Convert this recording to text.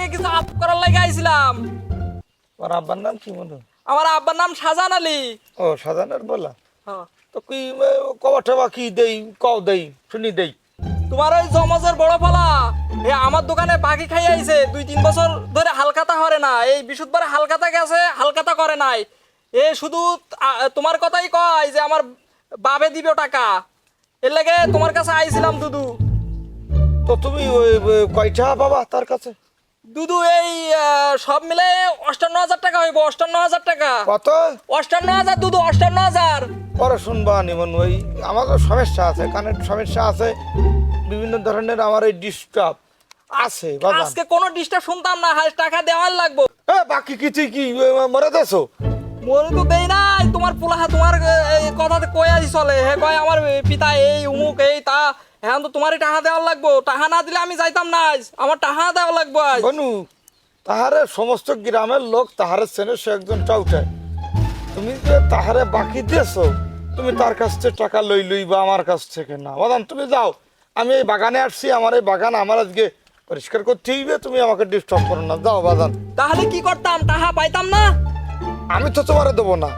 লাগে কিছু আপ করার লাগে আইছিলাম। ওর আব্বার নাম কি মনে আমার আব্বার নাম শাহজাহান আলী। ও সাজানের বলা? হ্যাঁ। তো কি কবা টবা কি দেই কও দেই শুনি দেই। তোমার ওই জমজের বড় ফলা এ আমার দোকানে বাকি খাই আইছে দুই তিন বছর ধরে হালকাতা হরে না এই বিশুদ্ধবারে হালকাতা গেছে হালকাতা করে নাই। এ শুধু তোমার কথাই কয় যে আমার বাবে দিবে টাকা। এর লাগে তোমার কাছে আইছিলাম দুদু। তো তুমি ওই কয়টা বাবা তার কাছে? দুদু এই সব মিলে অষ্টান্ন হাজার টাকা হইব অষ্টান্ন হাজার টাকা। কত? অষ্টান্ন হাজার দুদু অষ্টান্ন হাজার। পরে শুনবা নিমন ওই আমাদের সমস্যা আছে কানের সমস্যা আছে বিভিন্ন ধরনের আমার এই ডিস্টার্ব আছে আজকে কোনো ডিস্টার্ব শুনতাম না হাজ টাকা দেওয়ার লাগবো। বাকি কিছু কি মরে দেছো মরে তো দেই নাই তোমার পোলাহা তোমার কথাতে কয়ে আছি চলে। হে কয় আমার পিতা এই উমুক এই তা হ্যাঁ তো তোমারই টাহা দেওয়ার লাগবো। টাহা না দিলে আমি যাইতাম না আজ। আমার টাহা দেওয়া লাগবো আজ। বনু তাহারে সমস্ত গ্রামের লোক তাহারে চেনে সে একজন চাউটায় তুমি যে তাহারে বাকি দিয়েছ তুমি তার কাছ থেকে টাকা লই লই বা আমার কাছ থেকে না। বাদাম তুমি যাও। আমি এই বাগানে আসছি আমার এই বাগান আমার আজকে পরিষ্কার করতে হইবে তুমি আমাকে ডিস্টার্ব করো না। যাও বাদান তাহলে কি করতাম? টাহা পাইতাম না? আমি তো তোমারে দেবো না।